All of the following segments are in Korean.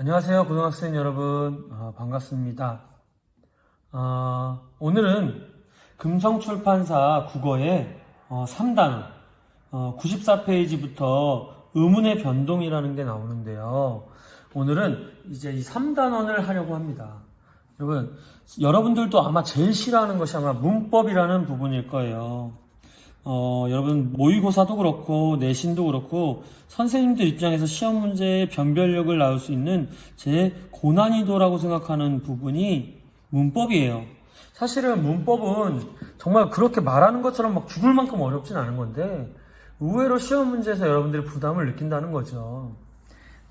안녕하세요, 고등학생 여러분. 아, 반갑습니다. 아, 오늘은 금성출판사 국어의 어, 3단, 94페이지부터 의문의 변동이라는 게 나오는데요. 오늘은 이제 이 3단원을 하려고 합니다. 여러분, 여러분들도 아마 제일 싫어하는 것이 아마 문법이라는 부분일 거예요. 어, 여러분, 모의고사도 그렇고, 내신도 그렇고, 선생님들 입장에서 시험 문제의 변별력을 낳을 수 있는 제 고난이도라고 생각하는 부분이 문법이에요. 사실은 문법은 정말 그렇게 말하는 것처럼 막 죽을 만큼 어렵진 않은 건데, 의외로 시험 문제에서 여러분들이 부담을 느낀다는 거죠.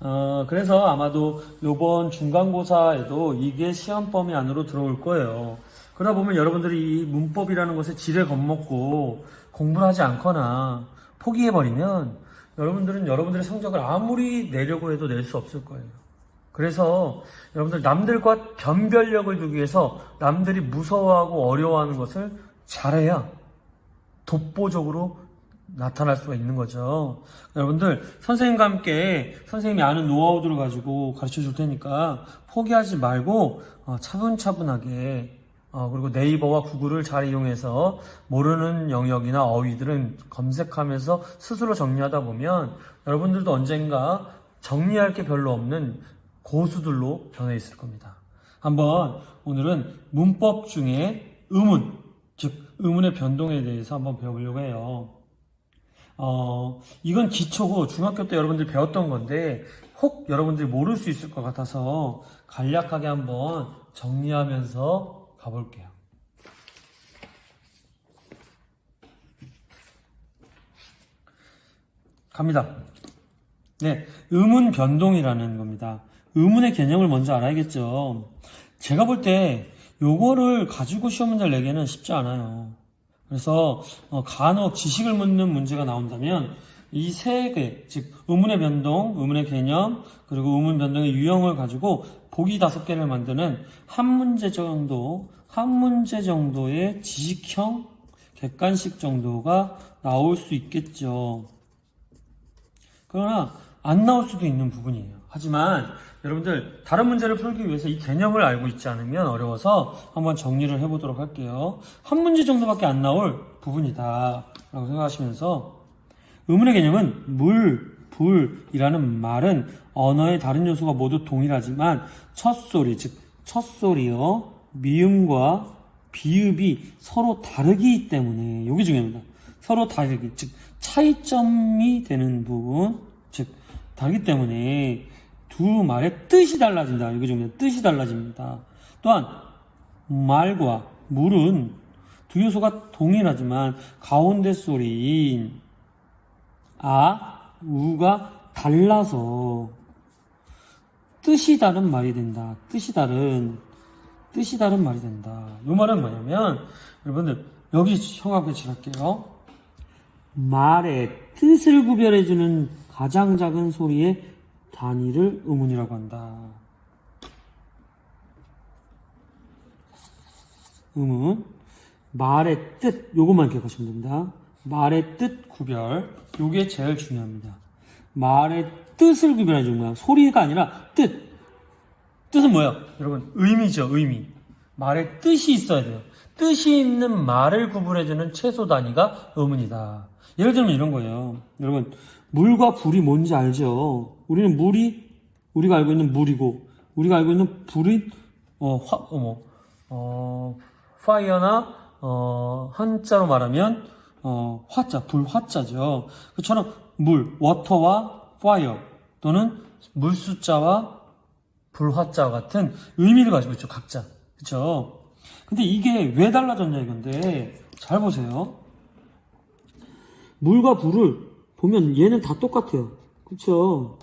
어, 그래서 아마도 요번 중간고사에도 이게 시험 범위 안으로 들어올 거예요. 그러다 보면 여러분들이 이 문법이라는 것에 지레 겁먹고 공부를 하지 않거나 포기해버리면 여러분들은 여러분들의 성적을 아무리 내려고 해도 낼 수 없을 거예요. 그래서 여러분들 남들과 변별력을 두기 위해서 남들이 무서워하고 어려워하는 것을 잘해야 독보적으로 나타날 수가 있는 거죠. 여러분들 선생님과 함께 선생님이 아는 노하우들을 가지고 가르쳐 줄 테니까 포기하지 말고 어, 차분차분하게 어, 그리고 네이버와 구글을 잘 이용해서 모르는 영역이나 어휘들은 검색하면서 스스로 정리하다 보면 여러분들도 언젠가 정리할 게 별로 없는 고수들로 변해 있을 겁니다. 한번 오늘은 문법 중에 의문, 즉 의문의 변동에 대해서 한번 배워보려고 해요. 어, 이건 기초고 중학교 때 여러분들이 배웠던 건데 혹 여러분들이 모를 수 있을 것 같아서 간략하게 한번 정리하면서 가볼게요. 갑니다. 네, 의문 변동이라는 겁니다. 의문의 개념을 먼저 알아야겠죠. 제가 볼 때 요거를 가지고 시험 문제를 내기는 쉽지 않아요. 그래서 어, 간혹 지식을 묻는 문제가 나온다면 이 세 개, 즉 의문의 변동, 의문의 개념, 그리고 의문 변동의 유형을 가지고 보기 다섯 개를 만드는 한 문제 정도, 한 문제 정도의 지식형 객관식 정도가 나올 수 있겠죠. 그러나 안 나올 수도 있는 부분이에요. 하지만 여러분들 다른 문제를 풀기 위해서 이 개념을 알고 있지 않으면 어려워서 한번 정리를 해보도록 할게요. 한 문제 정도밖에 안 나올 부분이다 라고 생각하시면서 의문의 개념은 물, 불이라는 말은 언어의 다른 요소가 모두 동일하지만 첫소리, 즉 첫소리요 미음과 비읍이 서로 다르기 때문에 여기 중요합니다. 서로 다르기, 즉 차이점이 되는 부분, 즉 다르기 때문에 두 말의 뜻이 달라진다. 여기 중요합니다. 뜻이 달라집니다. 또한 말과 물은 두 요소가 동일하지만 가운데 소리인 아, 우가 달라서 뜻이 다른 말이 된다. 뜻이 다른 뜻이 다른 말이 된다. 이 말은 뭐냐면 여러분들 여기 형하고 칠할게요. 말의 뜻을 구별해주는 가장 작은 소리의 단위를 의문이라고 한다. 의문. 말의 뜻, 요것만 기억하시면 됩니다. 말의 뜻 구별, 요게 제일 중요합니다. 말의 뜻을 구별해주는 거야. 소리가 아니라 뜻. 뜻은 뭐예요? 여러분, 의미죠, 의미. 말의 뜻이 있어야 돼요. 뜻이 있는 말을 구분해주는 최소 단위가 의문이다. 예를 들면 이런 거예요. 여러분, 물과 불이 뭔지 알죠? 우리는 물이, 우리가 알고 있는 물이고, 우리가 알고 있는 불이, 어, 화, 어머, 어, 파이어나, 어, 한자로 말하면, 어, 화자, 불 화자죠. 그처럼 물, 워터와 파이어, 또는 물 숫자와 불 화자와 같은 의미를 가지고 있죠, 각자. 그쵸? 근데 이게 왜 달라졌냐 이건데, 잘 보세요. 물과 불을 보면 얘는 다 똑같아요. 그쵸?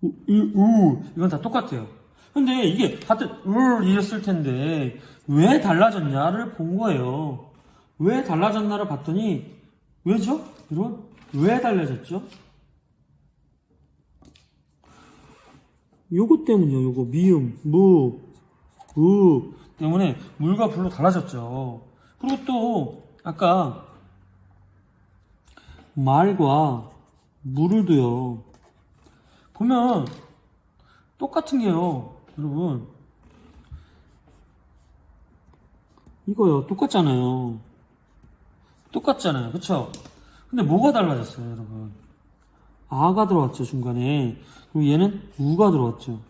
우, 우, 우, 이건 다 똑같아요. 근데 이게 같은 울 이랬을 텐데 왜 달라졌냐를 본 거예요. 왜 달라졌나를 봤더니 왜죠? 여러분 왜 달라졌죠? 요거 때문이요. 요거 미음, 무, 우 때문에 물과 불로 달라졌죠. 그리고 또 아까 말과 물을 도요. 보면 똑같은 게요, 여러분. 이거요, 똑같잖아요. 똑같잖아요, 그쵸? 근데 뭐가 달라졌어요, 여러분? 아가 들어왔죠, 중간에. 그리고 얘는 우가 들어왔죠.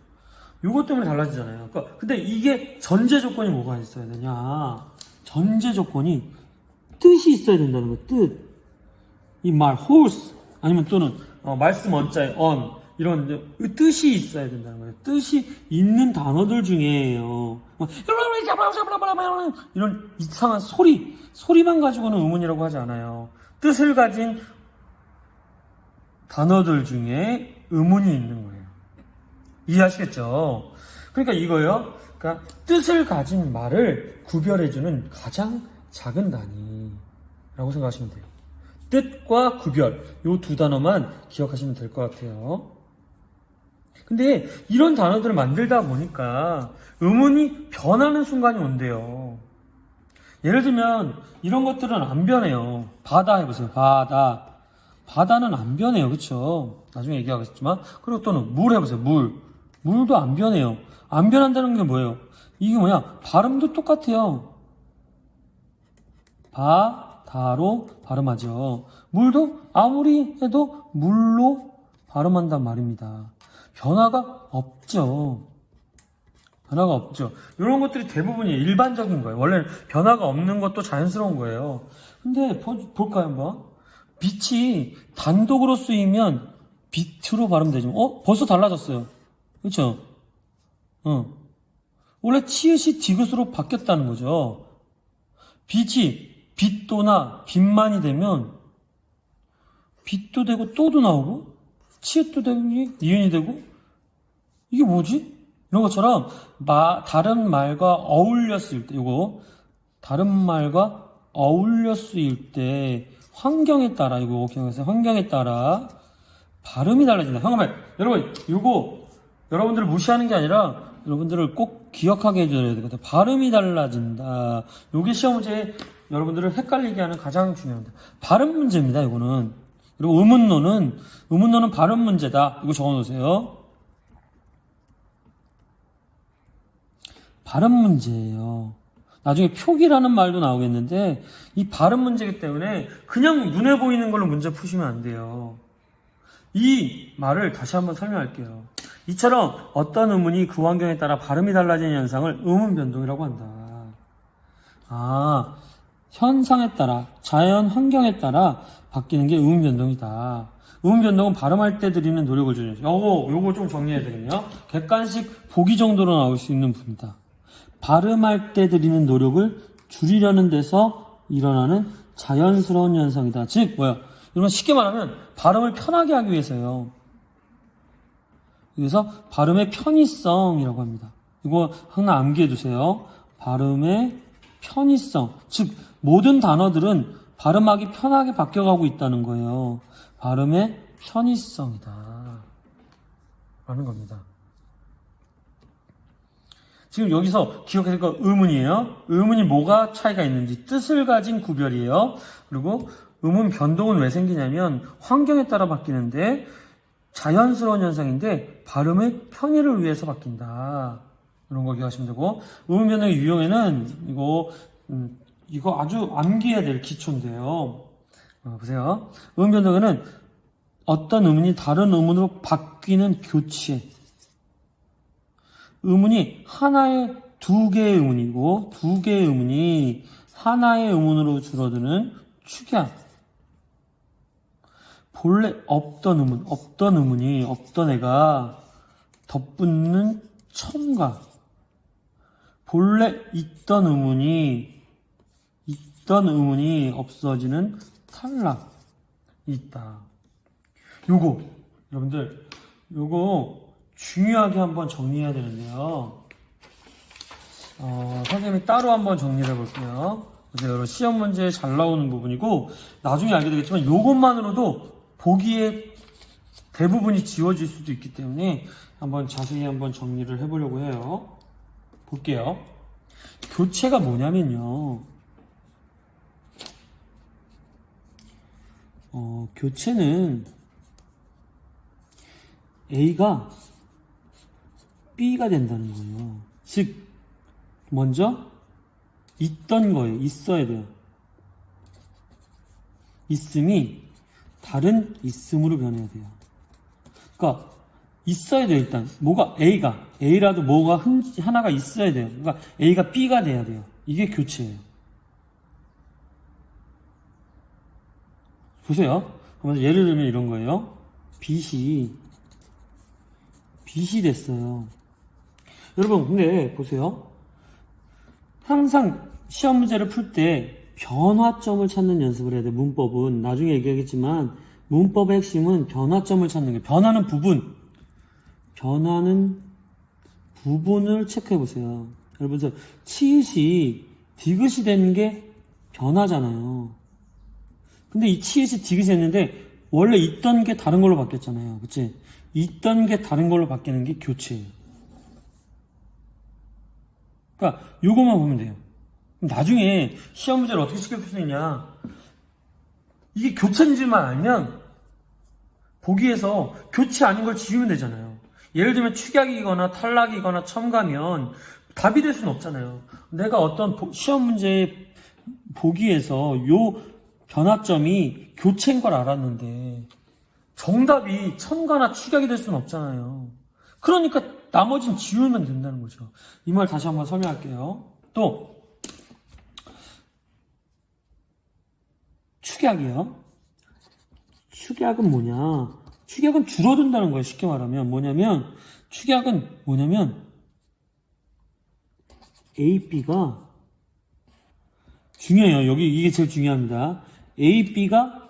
요것 때문에 달라지잖아요. 그러니까 근데 이게 전제 조건이 뭐가 있어야 되냐? 전제 조건이 뜻이 있어야 된다는 거예요. 뜻. 이 말, horse 아니면 또는 어, 말씀 언자에 on 이런 뜻이 있어야 된다는 거예요. 뜻이 있는 단어들 중에요. 뭐, 이런 이상한 소리, 소리만 가지고는 의문이라고 하지 않아요. 뜻을 가진 단어들 중에 의문이 있는 거예요. 이해하시겠죠? 그러니까 이거요. 그러니까 뜻을 가진 말을 구별해주는 가장 작은 단위라고 생각하시면 돼요. 뜻과 구별 요 두 단어만 기억하시면 될 것 같아요. 근데 이런 단어들을 만들다 보니까 의문이 변하는 순간이 온대요. 예를 들면 이런 것들은 안 변해요. 바다 해보세요. 바다. 바다는 안 변해요. 그쵸? 나중에 얘기하겠지만. 그리고 또는 물 해보세요. 물. 물도 안 변해요. 안 변한다는 게 뭐예요? 이게 뭐냐? 발음도 똑같아요. 바다로 발음하죠. 물도 아무리 해도 물로 발음한단 말입니다. 변화가 없죠. 변화가 없죠. 이런 것들이 대부분이 일반적인 거예요. 원래는 변화가 없는 것도 자연스러운 거예요. 근데 보- 볼까요, 한번? 빛이 단독으로 쓰이면 비트로 발음 되죠. 어? 벌써 달라졌어요. 그렇죠? 어. 원래 치읓이 디귿으로 바뀌었다는 거죠. 빛이 빛도나 빛만이 되면 빛도 되고 또도 나오고 치읓도 되고 니은이 되고 이게 뭐지? 이런 것처럼 마- 다른 말과 쓰일 때 이거 다른 말과 쓰일 때 환경에 따라 이거 기억하세요. 환경에 따라 발음이 달라진다. 잠깐만 여러분 이거 여러분들을 무시하는 게 아니라 여러분들을 꼭 기억하게 해줘야 되거든요. 발음이 달라진다. 이게 시험 문제에 여러분들을 헷갈리게 하는 가장 중요한 문제. 발음 문제입니다. 이거는 그리고 의문론은 의문론은 발음 문제다. 이거 적어놓으세요. 발음 문제예요. 나중에 표기라는 말도 나오겠는데 이 발음 문제이기 때문에 그냥 눈에 보이는 걸로 문제 푸시면 안 돼요. 이 말을 다시 한번 설명할게요. 이처럼 어떤 의문이 그 환경에 따라 발음이 달라지는 현상을 의문 변동이라고 한다. 아, 현상에 따라, 자연 환경에 따라 바뀌는 게 의문 변동이다. 의문 변동은 발음할 때 들이는 노력을 주는, 요거, 요거 좀 정리해야 되겠네요. 객관식 보기 정도로 나올 수 있는 부분이다. 발음할 때 들이는 노력을 줄이려는 데서 일어나는 자연스러운 현상이다. 즉, 뭐야? 이런 쉽게 말하면 발음을 편하게 하기 위해서요. 그래서 발음의 편의성이라고 합니다. 이거 하나 암기해 두세요. 발음의 편의성. 즉, 모든 단어들은 발음하기 편하게 바뀌어가고 있다는 거예요. 발음의 편의성이다. 라는 겁니다. 지금 여기서 기억해야 될거 의문이에요. 의문이 뭐가 차이가 있는지 뜻을 가진 구별이에요. 그리고 의문 변동은 왜 생기냐면 환경에 따라 바뀌는데 자연스러운 현상인데 발음의 편의를 위해서 바뀐다. 이런 거 기억하시면 되고 의문 변동의 유형에는 이거 음, 이거 아주 암기해야 될 기초인데요. 어, 보세요. 의문 변동에는 어떤 의문이 다른 의문으로 바뀌는 교체. 의문이 하나의 두 개의 의문이고 두 개의 의문이 하나의 의문으로 줄어드는 축약. 본래 없던 의문, 없던 의문이 없던 애가 덧붙는 첨가. 본래 있던 의문이 있던 의문이 없어지는 탈락이 있다. 요거 여러분들 요거 중요하게 한번 정리해야 되는데요. 어, 선생님이 따로 한번 정리를 해볼게요. 여러분 시험 문제에 잘 나오는 부분이고 나중에 알게 되겠지만 요것만으로도 보기에 대부분이 지워질 수도 있기 때문에 한번 자세히 한번 정리를 해보려고 해요. 볼게요. 교체가 뭐냐면요. 어, 교체는 A가 B가 된다는 거예요. 즉, 먼저 있던 거예요. 있어야 돼요. 있음이 다른 있음으로 변해야 돼요. 그러니까 있어야 돼요. 일단 뭐가 A가 A라도 뭐가 흔, 하나가 있어야 돼요. 그러니까 A가 B가 돼야 돼요. 이게 교체예요. 보세요. 그러면 예를 들면 이런 거예요. 빛이 빛이 됐어요. 여러분 근데 보세요. 항상 시험 문제를 풀 때 변화점을 찾는 연습을 해야 돼. 문법은 나중에 얘기하겠지만 문법의 핵심은 변화점을 찾는 게 변화는 부분. 변화는 부분을 체크해 보세요. 여러분 저 치읓이 디귿이 되는 게 변화잖아요. 근데 이 치읓이 디귿이 했는데 원래 있던 게 다른 걸로 바뀌었잖아요. 그치? 있던 게 다른 걸로 바뀌는 게 교체예요. 그러니까 요것만 보면 돼요. 나중에 시험 문제를 어떻게 풀수 있냐? 이게 교체인지만 알면 보기에서 교체 아닌 걸 지우면 되잖아요. 예를 들면 축약이거나 탈락이거나 첨가면 답이 될 수는 없잖아요. 내가 어떤 보- 시험 문제 보기에서 요 변화점이 교체인 걸 알았는데 정답이 첨가나 축약이 될 수는 없잖아요. 그러니까 나머진 지우면 된다는 거죠. 이 말 다시 한번 설명할게요. 또 축약이요. 축약은 뭐냐? 축약은 줄어든다는 거예요. 쉽게 말하면 뭐냐면 축약은 뭐냐면 A, B가 중요해요. 여기 이게 제일 중요합니다. A, B가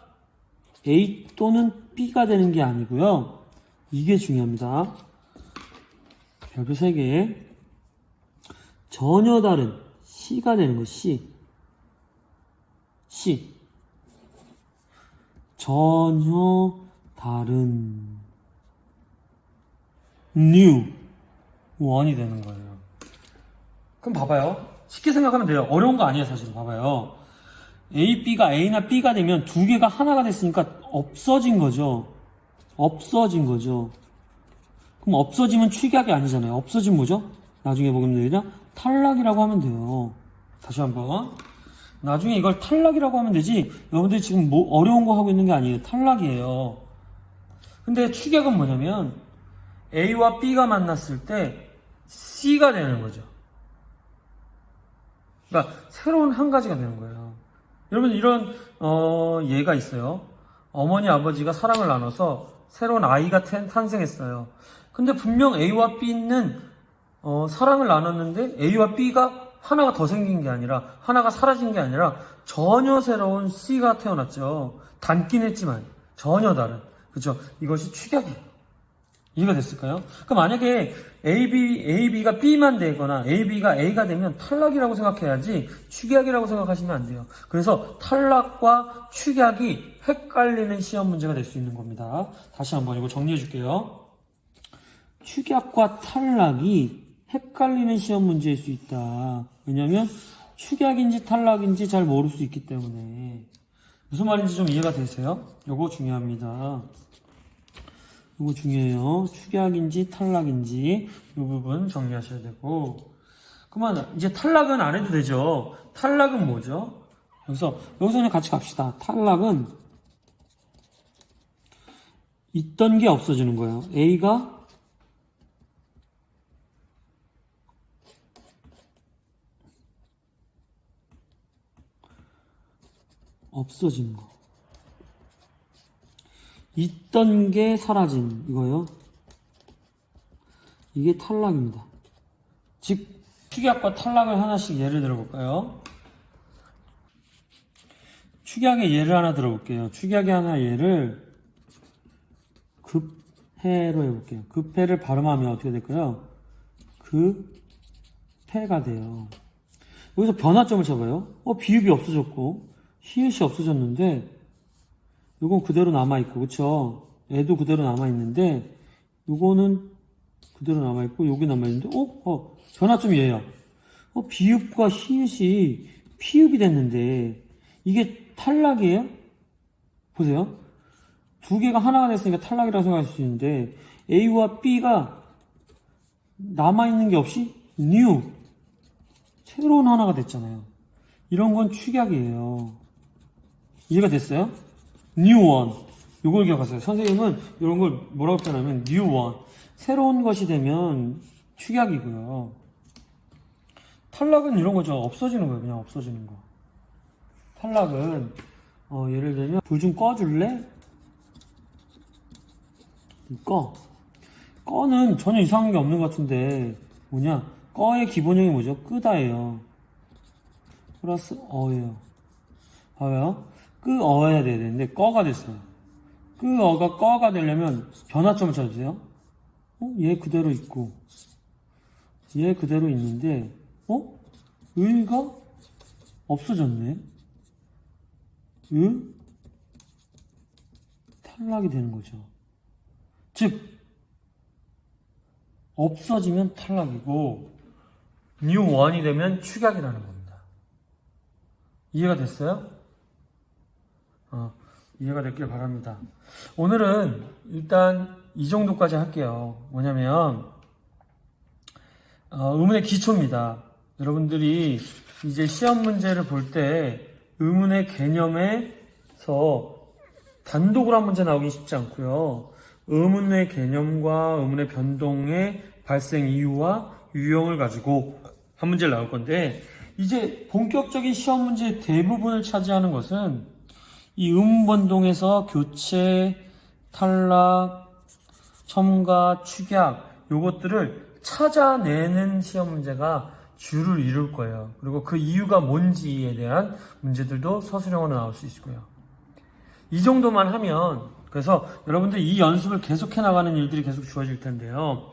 A 또는 B가 되는 게 아니고요. 이게 중요합니다. 별표 3개. 전혀 다른 C가 되는 거 C. C. 전혀 다른 new 원이 되는 거예요. 그럼 봐봐요. 쉽게 생각하면 돼요. 어려운 거 아니에요, 사실. 봐봐요. A, B가 A나 B가 되면 두 개가 하나가 됐으니까 없어진 거죠. 없어진 거죠. 그럼 없어지면 축약이 아니잖아요. 없어진 뭐죠? 나중에 보면 되냐? 탈락이라고 하면 돼요. 다시 한번. 나중에 이걸 탈락이라고 하면 되지. 여러분들이 지금 뭐 어려운 거 하고 있는 게 아니에요. 탈락이에요. 근데 축약은 뭐냐면 A와 B가 만났을 때 C가 되는 거죠. 그러니까 새로운 한 가지가 되는 거예요. 여러분 이런 어, 예가 있어요. 어머니 아버지가 사랑을 나눠서 새로운 아이가 탄- 탄생했어요. 근데 분명 A와 B는 어, 사랑을 나눴는데 A와 B가 하나가 더 생긴 게 아니라 하나가 사라진 게 아니라 전혀 새로운 C가 태어났죠. 닮긴 했지만 전혀 다른 그죠? 이것이 축약이에요. 이해가 됐을까요? 그럼 만약에 A, B, A, B가 B만 되거나 A, B가 A가 되면 탈락이라고 생각해야지 축약이라고 생각하시면 안 돼요. 그래서 탈락과 축약이 헷갈리는 시험 문제가 될 수 있는 겁니다. 다시 한번 이거 정리해 줄게요. 축약과 탈락이 헷갈리는 시험 문제일 수 있다. 왜냐면 축약인지 탈락인지 잘 모를 수 있기 때문에 무슨 말인지 좀 이해가 되세요? 요거 중요합니다. 이거 중요해요. 축약인지 탈락인지 이 부분 정리하셔야 되고 그만 이제 탈락은 안 해도 되죠. 탈락은 뭐죠? 여기서 여기서 그냥 같이 갑시다. 탈락은 있던 게 없어지는 거예요. A가 없어지는 거. 있던 게 사라진 이거요. 이게 탈락입니다. 즉 축약과 탈락을 하나씩 예를 들어볼까요? 축약의 예를 하나 들어볼게요. 축약의 하나 예를 급해로 해볼게요. 급해를 발음하면 어떻게 될까요? 급해가 돼요. 여기서 변화점을 잡아요. 어, 비읍이 없어졌고, 히읗이 없어졌는데, 요건 그대로 남아있고, 그쵸? 애도 그대로 남아있는데, 요거는 그대로 남아있고, 여기 남아있는데, 어? 어, 변화점이 얘야. 어, 비읍과 히읗이 피읍이 됐는데, 이게 탈락이에요? 보세요. 두 개가 하나가 됐으니까 탈락이라고 생각할 수 있는데, A와 B가 남아있는 게 없이 new 새로운 하나가 됐잖아요. 이런 건 축약이에요. 이해가 됐어요? new one. 요걸 기억하세요. 선생님은 이런 걸 뭐라고 표현하면 new one. 새로운 것이 되면 축약이고요. 탈락은 이런 거죠. 없어지는 거예요. 그냥 없어지는 거. 탈락은 어, 예를 들면 불 좀 꺼줄래? 꺼. 꺼는 전혀 이상한 게 없는 것 같은데 뭐냐? 꺼의 기본형이 뭐죠? 끄다예요. 플러스 어예요. 봐요. 끄 어야 돼야 되는데 꺼가 됐어요. 끄 어가 꺼가 되려면 변화점을 찾으세요. 어? 얘 그대로 있고 얘 그대로 있는데 어? 의가 없어졌네. 의 탈락이 되는 거죠. 즉 없어지면 탈락이고 new one이 되면 축약이라는 겁니다. 이해가 됐어요? 어, 이해가 됐길 바랍니다. 오늘은 일단 이 정도까지 할게요. 뭐냐면 어, 의문의 기초입니다. 여러분들이 이제 시험 문제를 볼 때 의문의 개념에서 단독으로 한 문제 나오기 쉽지 않고요. 의문의 개념과 의문의 변동의 발생 이유와 유형을 가지고 한 문제를 나올 건데 이제 본격적인 시험 문제의 대부분을 차지하는 것은 이 의문 변동에서 교체, 탈락, 첨가, 축약 요것들을 찾아내는 시험 문제가 주를 이룰 거예요. 그리고 그 이유가 뭔지에 대한 문제들도 서술형으로 나올 수 있고요. 이 정도만 하면 그래서 여러분들 이 연습을 계속해 나가는 일들이 계속 주어질 텐데요.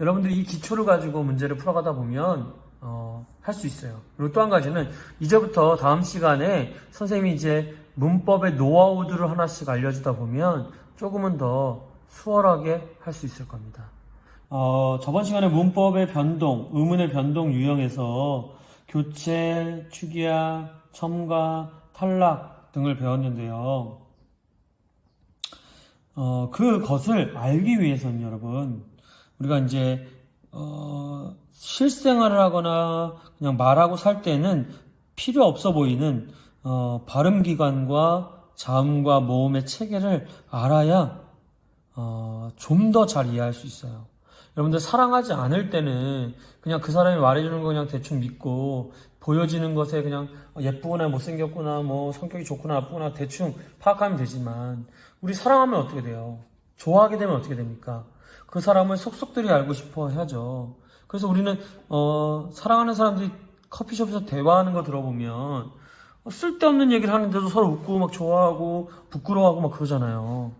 여러분들이 이 기초를 가지고 문제를 풀어가다 보면 어, 할 수 있어요. 그리고 또 한 가지는 이제부터 다음 시간에 선생님이 이제 문법의 노하우들을 하나씩 알려주다 보면 조금은 더 수월하게 할 수 있을 겁니다. 어, 저번 시간에 문법의 변동, 의문의 변동 유형에서 교체, 축이야, 첨가, 탈락 등을 배웠는데요. 어, 그것을 알기 위해서는 여러분, 우리가 이제, 어, 실생활을 하거나 그냥 말하고 살 때는 필요 없어 보이는, 어, 발음 기관과 자음과 모음의 체계를 알아야, 어, 좀 더 잘 이해할 수 있어요. 여러분들 사랑하지 않을 때는 그냥 그 사람이 말해주는 거 그냥 대충 믿고 보여지는 것에 그냥 예쁘구나 못생겼구나 뭐 성격이 좋구나 나쁘구나 대충 파악하면 되지만 우리 사랑하면 어떻게 돼요? 좋아하게 되면 어떻게 됩니까? 그 사람을 속속들이 알고 싶어 하죠. 그래서 우리는 어, 사랑하는 사람들이 커피숍에서 대화하는 거 들어보면 어, 쓸데없는 얘기를 하는데도 서로 웃고 막 좋아하고 부끄러워하고 막 그러잖아요.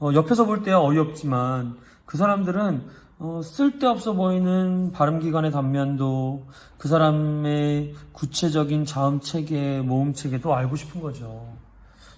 어, 옆에서 볼 때야 어이없지만 그 사람들은 어, 쓸데없어 보이는 발음기관의 단면도 그 사람의 구체적인 자음 체계, 모음 체계도 알고 싶은 거죠.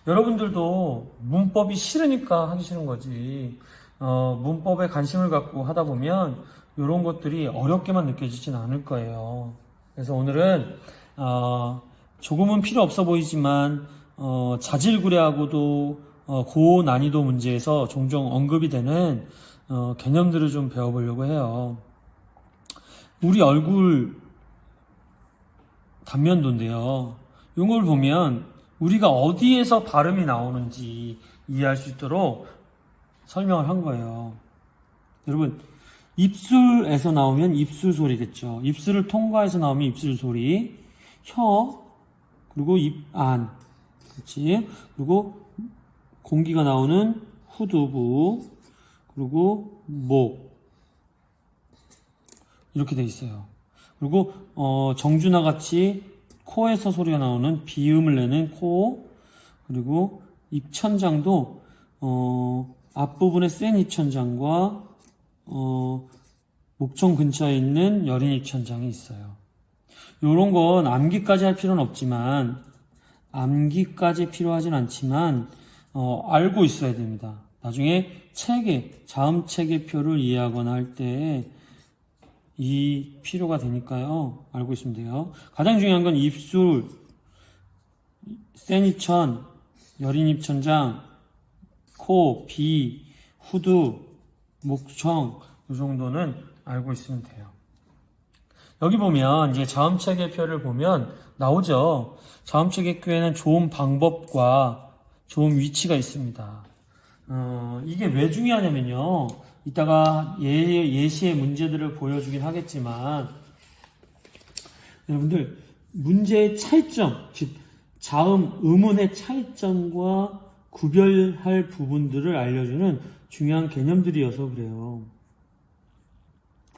여러분들도 문법이 싫으니까 하기 싫은 거지. 어, 문법에 관심을 갖고 하다 보면 이런 것들이 어렵게만 느껴지진 않을 거예요. 그래서 오늘은 어, 조금은 필요 없어 보이지만 어, 자질구레하고도 어, 고난이도 문제에서 종종 언급이 되는 어, 개념들을 좀 배워보려고 해요. 우리 얼굴 단면도인데요. 이걸 보면 우리가 어디에서 발음이 나오는지 이해할 수 있도록 설명을 한 거예요. 여러분, 입술에서 나오면 입술 소리겠죠. 입술을 통과해서 나오면 입술 소리. 혀, 그리고 입 안. 그렇지. 그리고 공기가 나오는 후두부. 그리고 목. 이렇게 돼 있어요. 그리고 어, 정준하 같이 코에서 소리가 나오는 비음을 내는 코. 그리고 입천장도 어, 앞부분에 센 입천장과 어, 목청 근처에 있는 여린 입천장이 있어요. 요런 건 암기까지 할 필요는 없지만 암기까지 필요하진 않지만 어, 알고 있어야 됩니다. 나중에 체계, 자음 체계표를 이해하거나 할 때 이 필요가 되니까요. 알고 있으면 돼요. 가장 중요한 건 입술, 센 입천, 여린 입천장, 코, 비, 후두, 목청 이 정도는 알고 있으면 돼요. 여기 보면 이제 자음체계표를 보면 나오죠. 자음체계표에는 좋은 방법과 좋은 위치가 있습니다. 어, 이게 왜 중요하냐면요. 이따가 예, 예시의 문제들을 보여주긴 하겠지만 여러분들 문제의 차이점, 즉 자음, 음운의 차이점과 구별할 부분들을 알려주는 중요한 개념들이어서 그래요.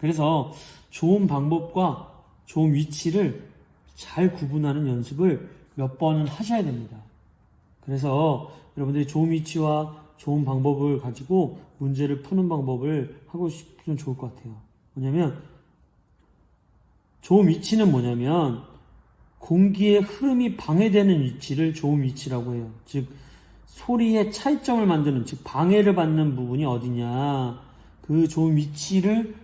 그래서 좋은 방법과 좋은 위치를 잘 구분하는 연습을 몇 번은 하셔야 됩니다. 그래서 여러분들이 좋은 위치와 좋은 방법을 가지고 문제를 푸는 방법을 하고 싶으면 좋을 것 같아요. 뭐냐면, 좋은 위치는 뭐냐면, 공기의 흐름이 방해되는 위치를 좋은 위치라고 해요. 즉, 소리의 차이점을 만드는, 즉, 방해를 받는 부분이 어디냐, 그 좋은 위치를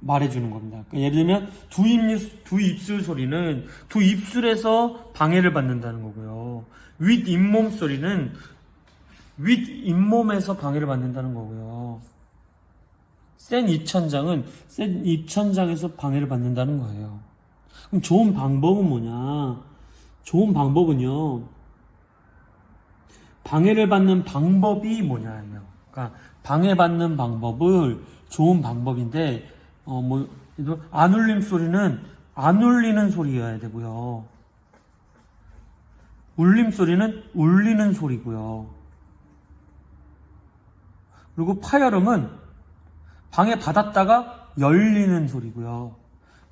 말해주는 겁니다. 그러니까 예를 들면 두, 입, 두 입술 소리는 두 입술에서 방해를 받는다는 거고요. 윗 잇몸 소리는 윗 잇몸에서 방해를 받는다는 거고요. 센 입천장은 센 입천장에서 방해를 받는다는 거예요. 그럼 좋은 방법은 뭐냐? 좋은 방법은요. 방해를 받는 방법이 뭐냐예요. 그러니까 방해받는 방법을 좋은 방법인데 어, 뭐, 안 울림 소리는 안 울리는 소리여야 되고요. 울림 소리는 울리는 소리고요. 그리고 파열음은 방해받았다가 열리는 소리고요.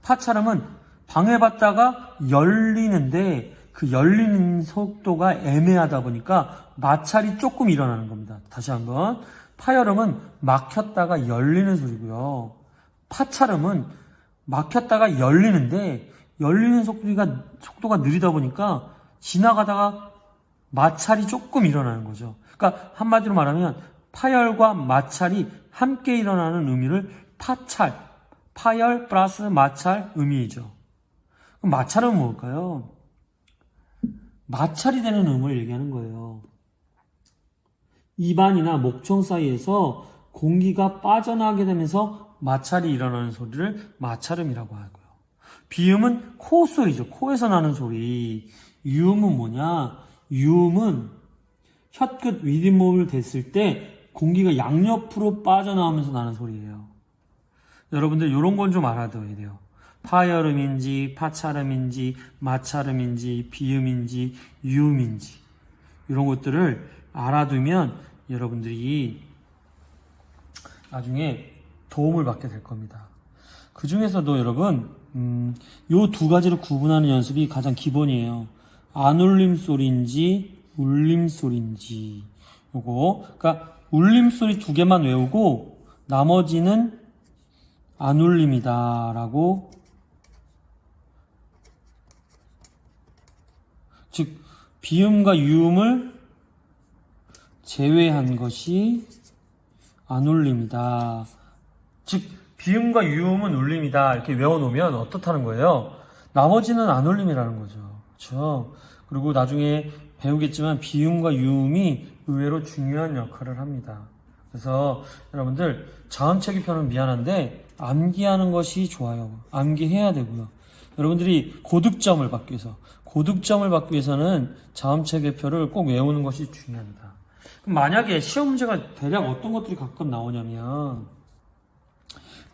파차름은 방해받다가 열리는데 그 열리는 속도가 애매하다 보니까 마찰이 조금 일어나는 겁니다. 다시 한번. 파열음은 막혔다가 열리는 소리고요. 파차름은 막혔다가 열리는데 열리는 속도가 속도가 느리다 보니까 지나가다가 마찰이 조금 일어나는 거죠. 그러니까 한마디로 말하면 파열과 마찰이 함께 일어나는 의미를 파찰, 파열 플러스 마찰 의미이죠. 그럼 마찰은 뭘까요? 마찰이 되는 음을 얘기하는 거예요. 입안이나 목청 사이에서 공기가 빠져나가게 되면서 마찰이 일어나는 소리를 마찰음이라고 하고요. 비음은 코 소리죠. 코에서 나는 소리. 유음은 뭐냐? 유음은 혀끝 윗잇몸을 댔을 때 공기가 양옆으로 빠져나오면서 나는 소리예요. 여러분들 이런 건 좀 알아둬야 돼요. 파열음인지 파차름인지 마찰음인지 비음인지 유음인지 이런 것들을 알아두면 여러분들이 나중에 도움을 받게 될 겁니다. 그 중에서도 여러분, 음, 요 두 가지를 구분하는 연습이 가장 기본이에요. 안 울림 소리인지, 울림 소리인지. 요거. 그러니까, 울림 소리 두 개만 외우고, 나머지는 안 울림이다. 라고. 즉, 비음과 유음을 제외한 것이 안 울림이다. 즉 비음과 유음은 울림이다 이렇게 외워놓으면 어떻다는 거예요? 나머지는 안 울림이라는 거죠. 그렇죠? 그리고 나중에 배우겠지만 비음과 유음이 의외로 중요한 역할을 합니다. 그래서 여러분들 자음체기표는 미안한데 암기하는 것이 좋아요. 암기해야 되고요. 여러분들이 고득점을 받기 위해서 고득점을 받기 위해서는 자음체계표를 꼭 외우는 것이 중요합니다. 만약에 시험 문제가 대략 어떤 것들이 가끔 나오냐면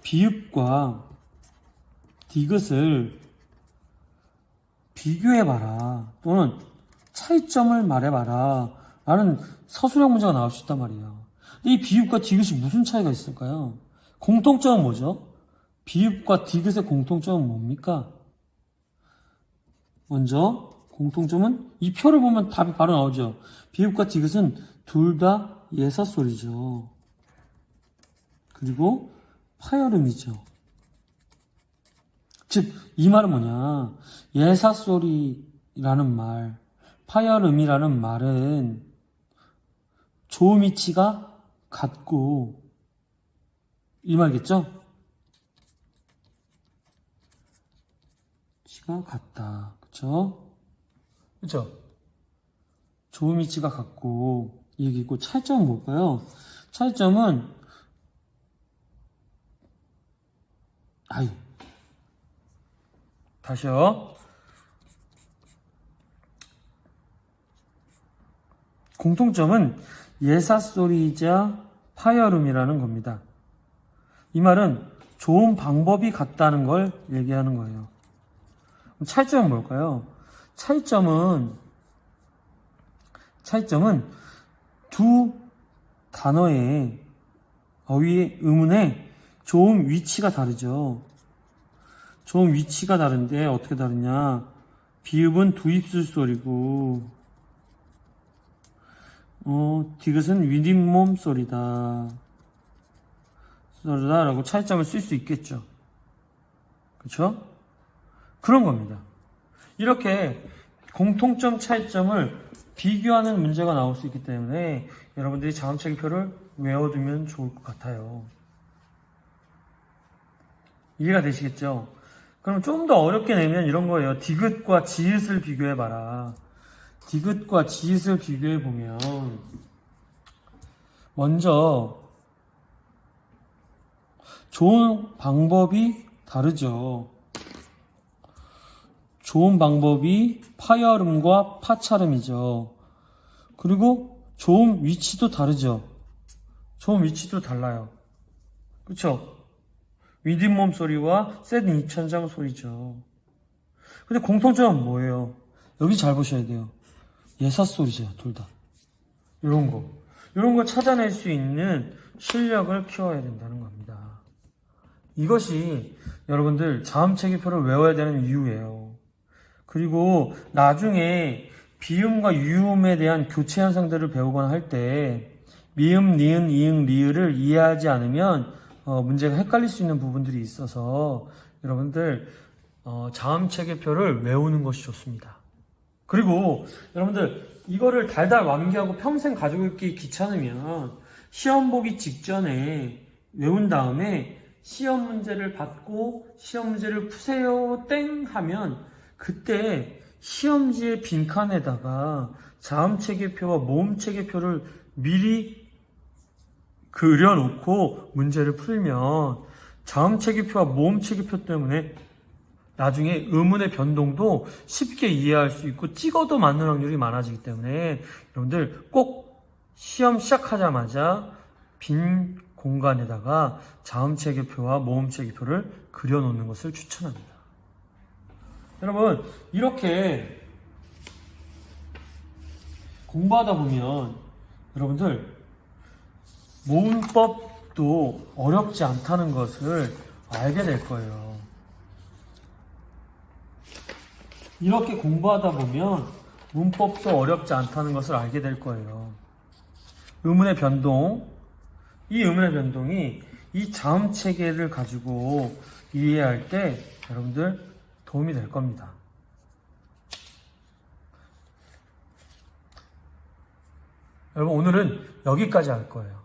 비읍과 디귿을 비교해봐라. 또는 차이점을 말해봐라. 라는 서술형 문제가 나올 수 있단 말이에요. 이 비읍과 디귿이 무슨 차이가 있을까요? 공통점은 뭐죠? 비읍과 디귿의 공통점은 뭡니까? 먼저 공통점은 이 표를 보면 답이 바로 나오죠. 비읍과 디귿은 둘 다 예사 소리죠. 그리고 파열음이죠. 즉, 이 말은 뭐냐. 예사소리라는 말, 파열음이라는 말은 조음이치가 같고, 이 말겠죠? 치가 같다. 그쵸? 그쵸? 조음이치가 같고, 이 얘기고, 차이점은 뭘까요? 차이점은 아유. 다시요. 공통점은 예사소리이자 파열음이라는 겁니다. 이 말은 좋은 방법이 같다는 걸 얘기하는 거예요. 차이점은 뭘까요? 차이점은 차이점은 두 단어의 어휘의 의문의 좋은 위치가 다르죠. 좋은 위치가 다른데 어떻게 다르냐? 비읍은 두 입술 소리고 어, 디귿은 윗잇몸 소리다. 소리다 라고 차이점을 쓸 수 있겠죠. 그렇죠? 그런 겁니다. 이렇게 공통점 차이점을 비교하는 문제가 나올 수 있기 때문에 여러분들이 자음체계표를 외워두면 좋을 것 같아요. 이해가 되시겠죠? 그럼 좀 더 어렵게 내면 이런 거예요. 디귿과 지읒을 비교해봐라. 디귿과 지읒을 비교해보면 먼저 좋은 방법이 다르죠. 좋은 방법이 파열음과 파찰음이죠. 그리고 좋은 위치도 다르죠. 좋은 위치도 달라요. 그쵸? 윗잇몸 소리와 센 이천장 소리죠. 근데 공통점은 뭐예요? 여기 잘 보셔야 돼요. 예사 소리죠, 둘 다. 이런 거. 이런 거 찾아낼 수 있는 실력을 키워야 된다는 겁니다. 이것이 여러분들 자음 체계표를 외워야 되는 이유예요. 그리고 나중에 비음과 유음에 대한 교체 현상들을 배우거나 할 때 미음, 니은, 이응, 리을을 이해하지 않으면 어, 문제가 헷갈릴 수 있는 부분들이 있어서 여러분들 어, 자음 체계표를 외우는 것이 좋습니다. 그리고 여러분들 이거를 달달 완기하고 평생 가지고 있기 귀찮으면 시험 보기 직전에 외운 다음에 시험 문제를 받고 시험 문제를 푸세요 땡 하면 그때 시험지의 빈칸에다가 자음 체계표와 모음 체계표를 미리 그려놓고 문제를 풀면 자음체계표와 모음체계표 때문에 나중에 의문의 변동도 쉽게 이해할 수 있고 찍어도 맞는 확률이 많아지기 때문에 여러분들 꼭 시험 시작하자마자 빈 공간에다가 자음체계표와 모음체계표를 그려놓는 것을 추천합니다. 여러분 이렇게 공부하다 보면 여러분들 모음법도 어렵지 않다는 것을 알게 될 거예요. 이렇게 공부하다 보면 문법도 어렵지 않다는 것을 알게 될 거예요. 의문의 변동, 이 의문의 변동이 이 자음 체계를 가지고 이해할 때 여러분들 도움이 될 겁니다. 여러분 오늘은 여기까지 할 거예요.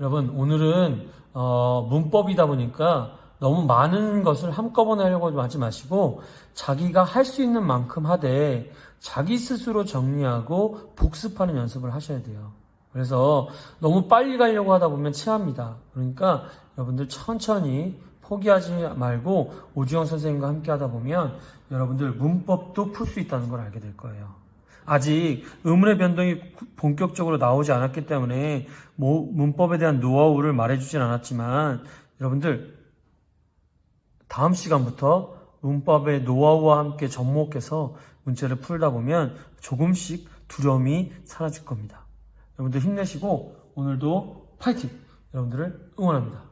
여러분 오늘은 어, 문법이다 보니까 너무 많은 것을 한꺼번에 하려고 하지 마시고 자기가 할 수 있는 만큼 하되 자기 스스로 정리하고 복습하는 연습을 하셔야 돼요. 그래서 너무 빨리 가려고 하다 보면 체합니다. 그러니까 여러분들 천천히 포기하지 말고 오주영 선생님과 함께 하다 보면 여러분들 문법도 풀 수 있다는 걸 알게 될 거예요. 아직 의문의 변동이 본격적으로 나오지 않았기 때문에 뭐 문법에 대한 노하우를 말해주진 않았지만 여러분들 다음 시간부터 문법의 노하우와 함께 접목해서 문제를 풀다 보면 조금씩 두려움이 사라질 겁니다. 여러분들 힘내시고 오늘도 파이팅! 여러분들을 응원합니다.